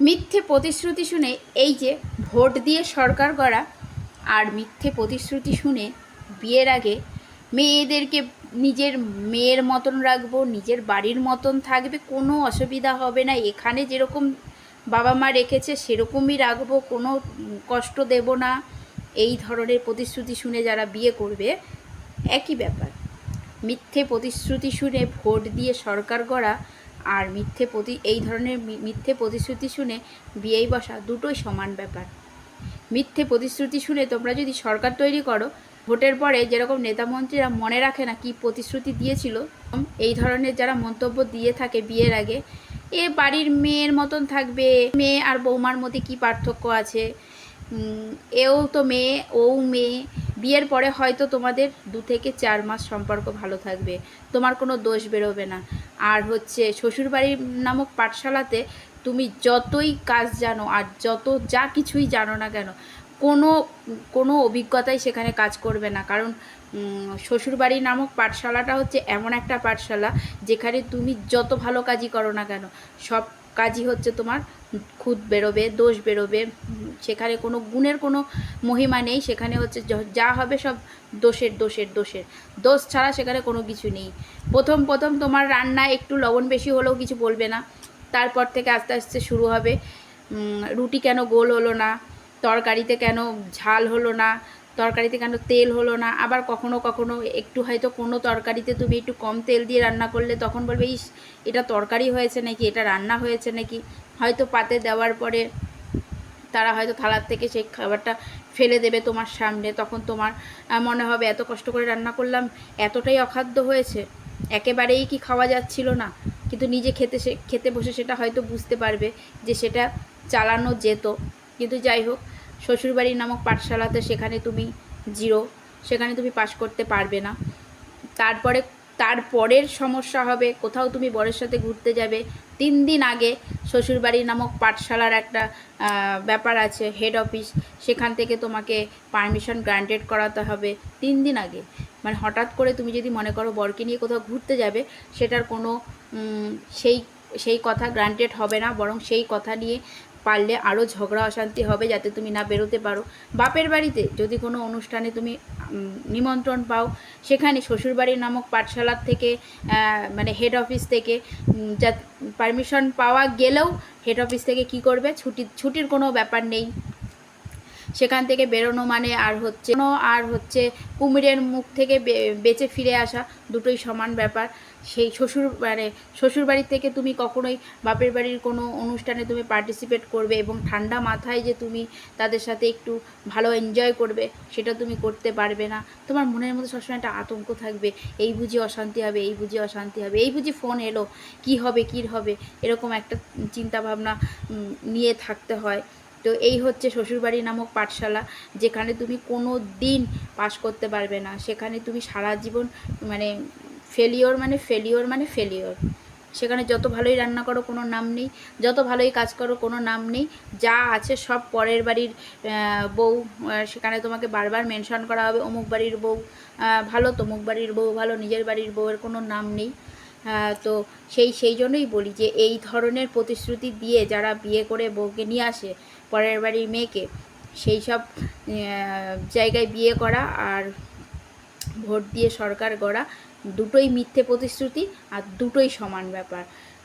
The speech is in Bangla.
মিথ্যে প্রতিশ্রুতি শুনে এই যে ভোট দিয়ে সরকার করা আর মিথ্যে প্রতিশ্রুতি শুনে বিয়ের আগে মেয়েদেরকে নিজের মেয়ের মতন রাখব, নিজের বাড়ির মতন থাকবে, কোনো অসুবিধা হবে না। এখানে যেরকম বাবা মা রেখেছে, সেরকমই রাখব, কোনো কষ্ট দেব না। এই ধরনের প্রতিশ্রুতি শুনে যারা বিয়ে করবে, একই ব্যাপার। মিথ্যে প্রতিশ্রুতি শুনে ভোট দিয়ে সরকার গড়া আর মিথ্যে প্রতি, এই ধরনের মিথ্যে প্রতিশ্রুতি শুনে বিয়েই বসা দুটোই সমান ব্যাপার। মিথ্যে প্রতিশ্রুতি শুনে তোমরা যদি সরকার তৈরি করো, ভোটের পরে যেরকম নেতামন্ত্রীরা মনে রাখে না কি প্রতিশ্রুতি দিয়েছিল, এই ধরনের যারা মন্তব্য দিয়ে থাকে বিয়ের আগে, এ বাড়ির মেয়ের মতন থাকবে, মেয়ে আর বৌমার মধ্যে কি পার্থক্য আছে? এও তো মেয়ে ও মেয়ে। বিয়ের পরে হয়তো তোমাদের দু থেকে চার মাস সম্পর্ক ভালো থাকবে। তোমার কোনো দোষ বেরোবে না। আর হচ্ছে শ্বশুরবাড়ির নামক পাঠশালাতে তুমি যতই কাজ জানো আর যত যা কিছুই জানো না কেন, কোনো কোনো অভিজ্ঞতাই সেখানে কাজ করবে না। কারণ শ্বশুরবাড়ি নামক পাঠশালাটা হচ্ছে এমন একটা পাঠশালা যেখানে তুমি যত ভালো কাজই করো না কেন, সব কাজই হচ্ছে তোমার খুদ বেরোবে, দোষ বেরোবে। সেখানে কোনো গুণের কোনো মহিমা নেই, সেখানে হচ্ছে যা হবে সব দোষের দোষের দোষের। দোষ ছাড়া সেখানে কোনো কিছু নেই। প্রথম প্রথম তোমার রান্না একটু লবণ বেশি হলেও কিছু বলবে না। তারপর থেকে আস্তে আস্তে শুরু হবে। রুটি কেন গোল হলো না? তরকারিতে কেন ঝাল হলো না? তরকারিতে কেন তেল হলো না? আবার কখনো কখনো একটু হয়তো কোনো তরকারিতে তুমি একটু কম তেল দিয়ে রান্না করলে তখন বলবে, ইস, এটা তরকারি হয়েছে নাকি? এটা রান্না হয়েছে নাকি? হয়তো পাতে দেওয়ার পরে তারা হয়তো থালার থেকে সেই খাবারটা ফেলে দেবে তোমার সামনে। তখন তোমার মনে হবে, এত কষ্ট করে রান্না করলাম, এতটাই অখাদ্য হয়েছে, একেবারেই কি খাওয়া যাচ্ছিল না? কিন্তু নিজে খেতে সে, খেতে বসে সেটা হয়তো বুঝতে পারবে যে সেটা চালানো যেত। কিন্তু যাই হোক শ্বশুরবাড়ি নামক পাঠশালাতে সেখানে তুমি জিরো, সেখানে তুমি পাশ করতে পারবে না। তারপরে তারপরের সমস্যা হবে, কোথাও তুমি বরের সাথে ঘুরতে যাবে। তিন দিন আগে শ্বশুরবাড়ি নামক পাঠশালার একটা ব্যাপার আছে হেড অফিস সেখান থেকে তোমাকে পারমিশন গ্রান্টেড করাতে হবে তিন দিন আগে। মানে হঠাৎ করে তুমি যদি মনে করো বরকে নিয়ে কোথাও ঘুরতে যাবে, সেটার কোনো সেই সেই কথা গ্রান্টেড হবে না, বরং সেই কথা নিয়ে পারলে আরও ঝগড়া অশান্তি হবে যাতে তুমি না বেরোতে পারো। বাপের বাড়িতে যদি কোনো অনুষ্ঠানে তুমি নিমন্ত্রণ পাও, সেখানে শ্বশুরবাড়ির নামক পাঠশালার থেকে মানে হেড অফিস থেকে যা পারমিশন পাওয়া গেলেও হেড অফিস থেকে কি করবে? ছুটি, ছুটির কোনো ব্যাপার নেই। সেখান থেকে বেরোনো মানে আর হচ্ছে আর হচ্ছে কুমিরের মুখ থেকে বেঁচে ফিরে আসা দুটোই সমান ব্যাপার। সেই শ্বশুর মানে শ্বশুর বাড়ি থেকে তুমি কখনোই বাপের বাড়ির কোনো অনুষ্ঠানে তুমি পার্টিসিপেট করবে এবং ঠান্ডা মাথায় যে তুমি তাদের সাথে একটু ভালো এনজয় করবে সেটা তুমি করতে পারবে না। তোমার মনের মধ্যে সবসময় একটা আতঙ্ক থাকবে, এই বুঝি অশান্তি হবে, এই বুঝি অশান্তি হবে, এই বুঝি ফোন এলো, কি হবে, কী হবে, এরকম একটা চিন্তা ভাবনা নিয়ে থাকতে হয়। তো এই হচ্ছে শ্বশুরবাড়ি নামক পাঠশালা, যেখানে তুমি কোনো দিন পাশ করতে পারবে না। সেখানে তুমি সারা জীবন মানে ফেলিওর মানে ফেলিওর মানে ফেলিওর সেখানে যত ভালোই রান্না করো, কোনো নাম নেই। যত ভালোই কাজ করো, কোনো নাম নেই। যা আছে সব পরের বাড়ির বউ সেখানে তোমাকে বারবার মেনশন করা হবে, অমুক বাড়ির বউ ভালো, তমুক বাড়ির বউ, ভালো, নিজের বাড়ির বউয়ের কোনো নাম নেই। তো সেই সেই জন্যই বলি যে এই ধরনের প্রতিশ্রুতি দিয়ে যারা বিয়ে করে বউকে নিয়ে আসে পরের বাড়ির মেয়েকে, সেই সব জায়গায় বিয়ে করা আর ভোট দিয়ে সরকার গড়া দুটোই মিথ্যে প্রতিশ্রুতি আর দুটোই সমান ব্যাপার।